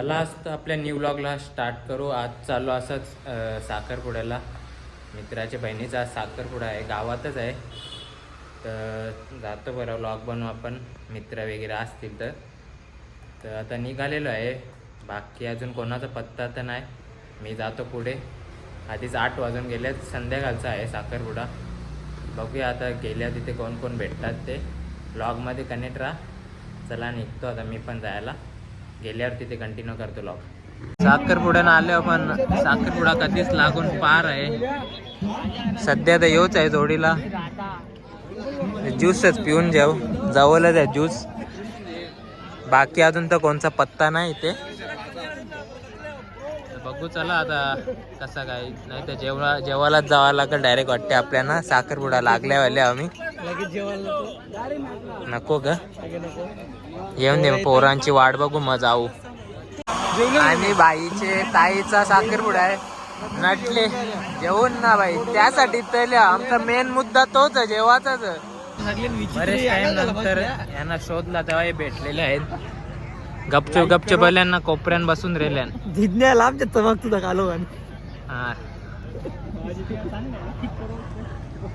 चला आज आपल्या न्यू ब्लॉगला स्टार्ट करू. आज चालू असंच साखरपुड्याला. मित्राच्या बहिणीचा आज साखरपुडा आहे. गावातच आहे. तर जातो बरं ब्लॉग बनवू आपण. मित्र वगैरे असतील तर. तर आता निघालेलो आहे. बाकी अजून कोणाचा पत्ता तर नाही. मी जातो पुढे. आधीच आठ वाजून गेले संध्याकाळचा आहे साखरपुडा. बघूया आता गेल्या तिथे कोण कोण भेटतात ते. ब्लॉगमध्ये कनेक्ट राहा. चला निघतो आता मी पण जायला. गेल्यावर तिथे कंटिन्यू करतो लॉक साखरपुड्यानं आले पण साखरपुडा कधीच लागून पार आहे. सध्या तर येऊच आहे जोडीला. ज्यूसच पिऊन जाऊ जवळच आहे ज्यूस बाकी अजून तर कोणचा पत्ता नाही इथे. बघू चला आता कसं काय. नाही तर जेव्हा जेवायलाच जावं लागेल डायरेक्ट वाटते आपल्याला. साखरपुडा लागल्यावाले आम्ही. लगेच जेवायला नको? ग. येऊन दे पोरांची वाट बघू मग जाऊ. आणि बाईचे ताईचा साखरपुडा आहे. नटले जेवण ना बाई. त्यासाठी तर आमचा मेन मुद्दा तोच आहे जेवाचाच आहे. बरेच टाइम नंतर यांना शोधला तेव्हा हे भेटलेले आहेत. गपचूप गपचूप यांना कोपऱ्यान बसून रेल्यान जिज्ञा लांब तुझा कालो हा.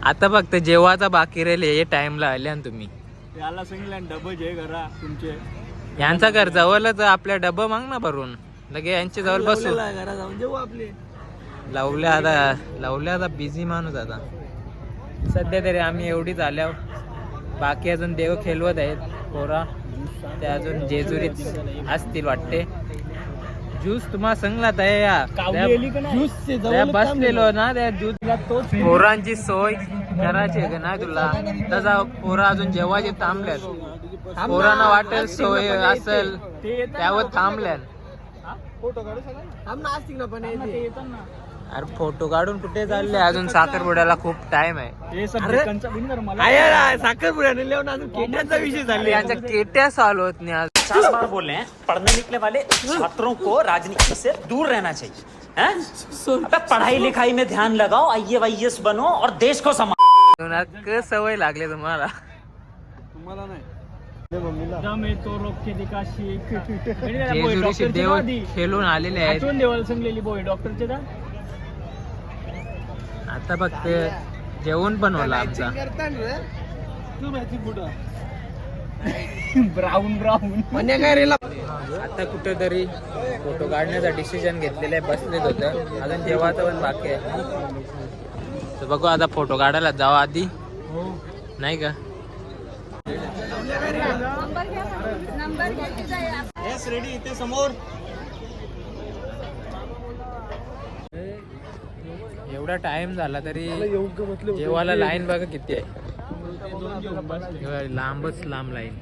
आता फक्त जेवाचा बाकी राहिले हे टाइमला आले ना तुम्ही. याला सांगितलं जे तुमचे. यांचा घर जवळच आपल्या डबं माग ना भरून. लगे यांच्या जवळ बसू. घरा जाऊन जेवू आपले. लावल्या आता लावल्या आता बिझी माणूस आता. सध्या तरी आम्ही एवढीच आल्यावर. बाकी अजून देव खेळवत आहेत पोरा. ते अजून जेजुरीत असतील वाटते. ज्यूस तुम्हाला सांगला त्या- त्या बसलेलो ना त्या ज्यूसला तोच पोरांची सोय करायची आहे नाही तुला? तसा पोरा अजून जेवायचे थांबल्यात. पोरांना वाटेल सोय असेल त्यावर थांबल्यात. ना अरे फोटो काढून कुठे चालले? अजून साखरपुड्याला खूप टाइम आहे. साखरपुड्याने अजून केट्यांचा विषय झाले. यांच्या केट्या चालू होत नाही आज. पचास बार बोल रहे हैं पढ़ने निकले वाले छात्रों को राजनीति से दूर रहना चाहिए हैं? अबे पढ़ाई लिखाई में ध्यान लगाओ आई वाई बनो और देश को क सवय लागली तुम्हाला. तुम्हाला नाही. तो खेळून आलेले आहेत. देवाला सांगलेली बोय डॉक्टरचे दा आता फक्त जेवण पण होला आमचा. ब्राऊन ब्राऊन म्हणजे काय रेला आता कुठेतरी फोटो काढण्याचा डिसिजन घेतलेला आहे बसलेत होतं. अजून जेवायचं पण बाकी आहे. तर बघू आता फोटो काढायला जाऊ आधी. नाही का? रेडी इथे समोर एवढा टाइम झाला तरी जेवायला लाईन बघा किती आहे. लांबच लांब लाईन.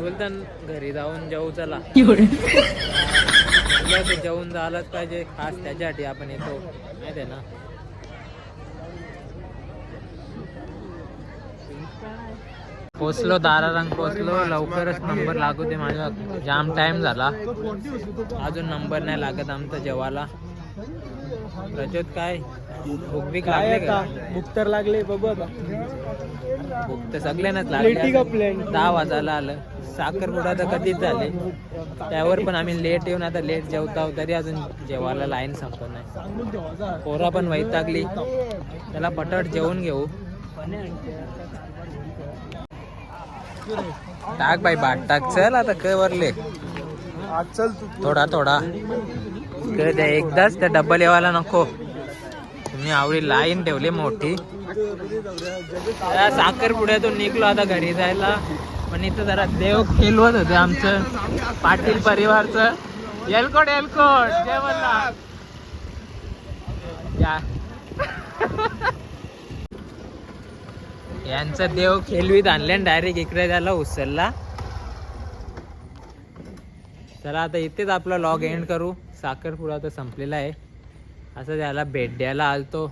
बोलतात घरी जाऊन जाऊ चला. जेवून झालंच पाहिजे खास त्याच्यासाठी आपण येतो. माहिती आहे ना? पोचलो दारारंग पोचलो लवकरच नंबर लागू दे माझा जाम टाइम झाला. अजून नंबर नाही लागत आमचा जेवाला रजत काय? भूक बीक काय लागले आता? का बुक तर लागले बघू आता. भूक तर सगळ्यांनाच लागली? दहा वाजायला आलं. साखरपुडा तर कधीच झाले त्यावर पण आम्ही लेट येऊन आता लेट जेवतो तरी अजून जेवायला लाईन संपत नाही. पोरा पण वैतागली. त्याला पटट जेवून घेऊ. टाक बाई बाट टाक. चल आता काय वरले. चल तू थोडा. थोडा इकडे एकदाच त्या डब्बल येवायला नको. तुम्ही आवडी लाईन ठेवली मोठी. त्या साखरपुड्यातून निघलो आता घरी जायला. पण इथं जरा देव खेळवत होते आमचं. पाटील परिवारचं. एलकोट एलकोट जय या. यांचं देव खेलवीत आणले डायरेक्ट इकडे त्याला उचलला चला आता इथेच आपला लॉग एंड करू. साखरपुडा तर संपलेला आहे. असं त्याला भेट द्यायला आलतो.